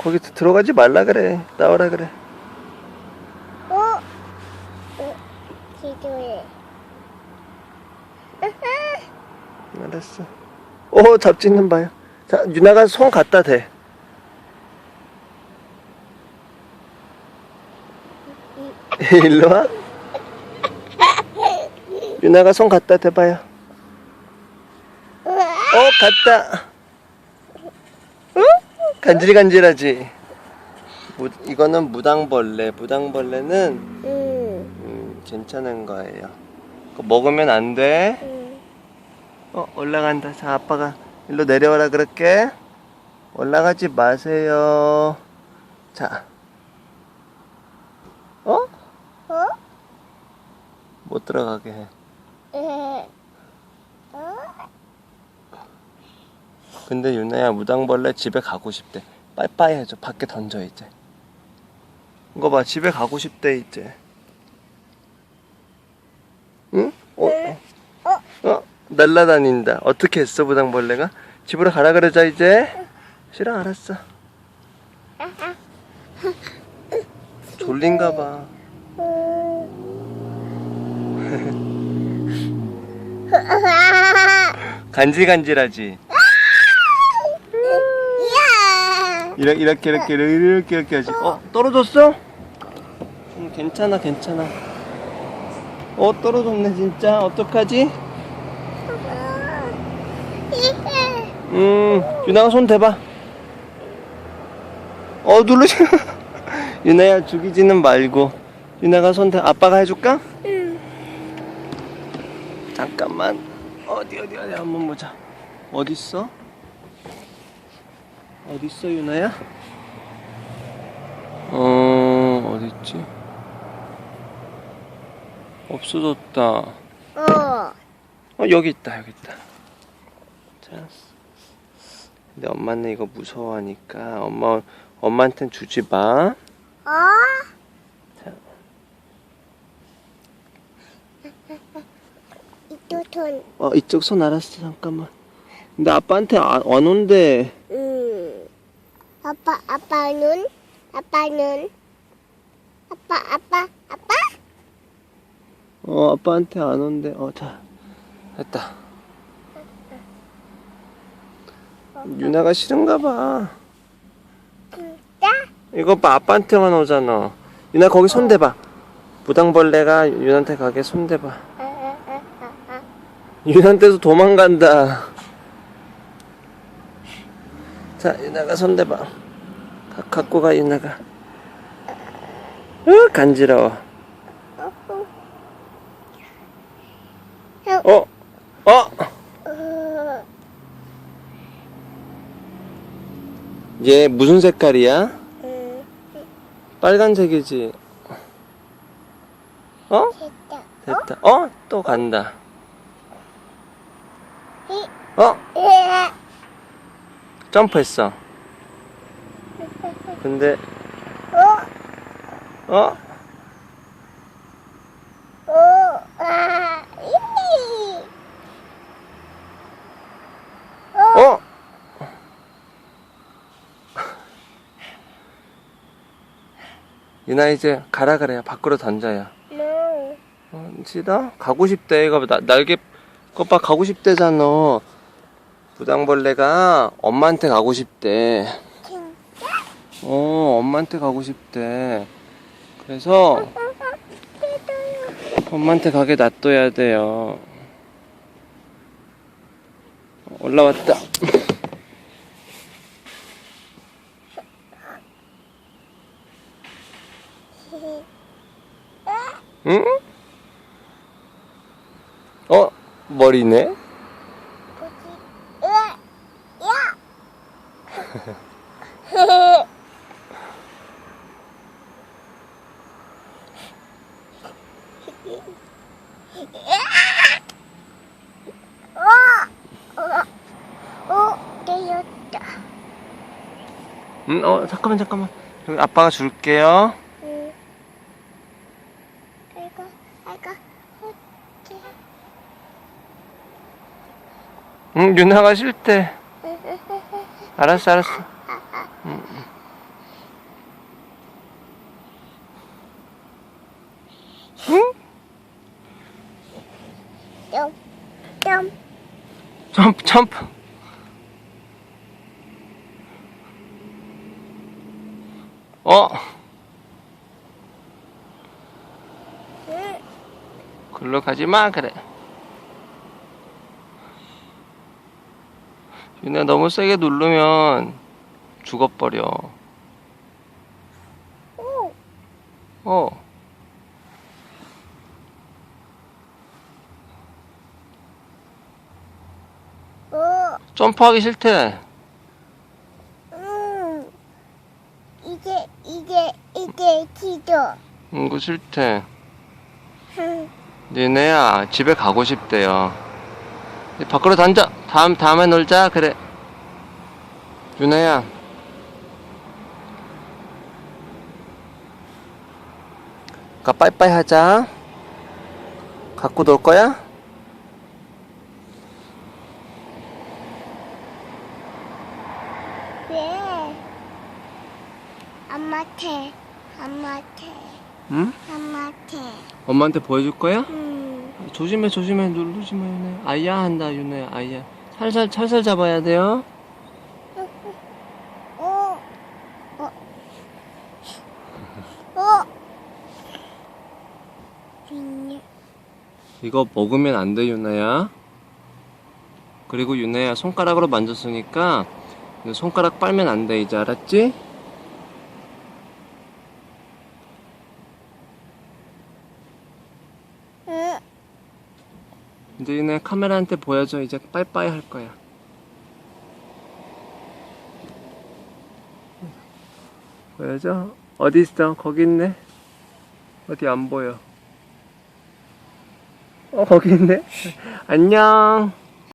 거기 들어가지 말라 그래. 나오라 그래. 어? 어? 기도해. 알았어. 오, 잡지는 봐요. 자, 유나가 손 갖다 대. 일로 와. 유나가 손 갖다 대봐요. 어, 갔다. 어? 간질간질하지? 무, 이거는 무당벌레. 무당벌레는 응. 음, 괜찮은 거예요. 그거 먹으면 안 돼. 응. 어, 올라간다. 자, 아빠가 일로 내려와라 그럴게. 올라가지 마세요. 자. 어? 어? 못 들어가게 해. 에. 어? 근데 유나야 무당벌레 집에 가고 싶대. 빠이빠이 해줘. 밖에 던져 이제. 이거 봐. 집에 가고 싶대 이제. 응? 어? 어? 어? 날라다닌다. 어떻게 했어 무당벌레가? 집으로 가라 그러자 이제. 싫어 알았어. 졸린가 봐. 간질간질하지. 야! 이렇게 이렇게 이렇게 이렇게 이렇게 하지. 어 떨어졌어? 음, 괜찮아 괜찮아. 어 떨어졌네 진짜 어떡하지? 음 유나가 손 대봐. 어 누르지. 유나야 죽이지는 말고 유나가 손 대. 아빠가 해줄까? 응. 잠깐만. 어디 어디 어디 한번 보자. 어디 있어? 어디 있어 유나야? 어 어디 있지? 없어졌다. 어. 어 여기 있다 여기 있다. 자. 근데 엄마는 이거 무서워하니까 엄마 엄마한텐 주지 마. 어? 자. 이쪽 손. 어 이쪽 손 알았어 잠깐만. 근데 아빠한테 안, 안 온대. 응. 아빠, 아빠는? 아빠는? 아빠, 아빠, 아빠? 어 아빠한테 안 온대. 어자 됐다. 유나가 싫은가 봐. 진짜? 이거 봐 아빠한테만 오잖아. 유나 거기 손 대봐. 무당벌레가 유나한테 가게 손 대봐. 아, 아, 아, 아, 아. 유나한테서 도망간다. 자 유나가 손 대봐. 가, 갖고 가 유나가. 으 간지러워. 어, 어 어. 어, 얘 무슨 색깔이야? 응. 빨간색이지. 어? 됐다. 어? 또 간다. 이, 어? 점프했어. 근데 어, 어? 어, 아, 이. 어? 유나 이제 가라 그래요. 밖으로 던져요. 너, 어, 싫어? 가고 싶대. 이거 나, 날개 것봐 가고 싶대잖아. 부당벌레가 엄마한테 가고 싶대. 어, 엄마한테 가고 싶대. 그래서 엄마한테 가게 놔둬야 돼요. 올라왔다. 응? 어? 머리네? 뭐지? 으아, 야! 어, 어, 잠깐만, 잠깐만. 여기 아빠가 줄게요. 응. 아이고, 아이고, 어째. 응, 유나가 싫대. 알았어, 알았어. 어, 어, 어. 응, 응. 응? 점, 점. 점프, 점프. 어. 글로 가지 마, 그래. 윤아 너무 세게 누르면 죽어버려 오. 어 오. 점프하기 싫대 음. 이제 이제 이제 기도. 응, 그 싫대 응. 니네야 집에 가고 싶대요 밖으로 던져 다음 다음에 놀자 그래 윤혜야 가 빠이빠이 하자 갖고 놀 거야? 왜? 엄마한테 엄마한테 응? 엄마한테. 엄마한테 보여줄 거야? 음. 조심해 조심해 누르지 마 윤혜 아야 한다 윤혜 아야 살살 살살 잡아야 돼요 오. 어. 어. 빈 이거 먹으면 안 돼, 윤아야. 그리고 윤아야, 손가락으로 만졌으니까 손가락 빨면 안 돼, 이제 알았지? 응. 이제 윤아야 카메라한테 보여줘. 이제 빠이빠이 할 거야. 보여줘? 어디 있어? 거기 있네. 어디 안 보여? 어, 거기 있네. 안녕.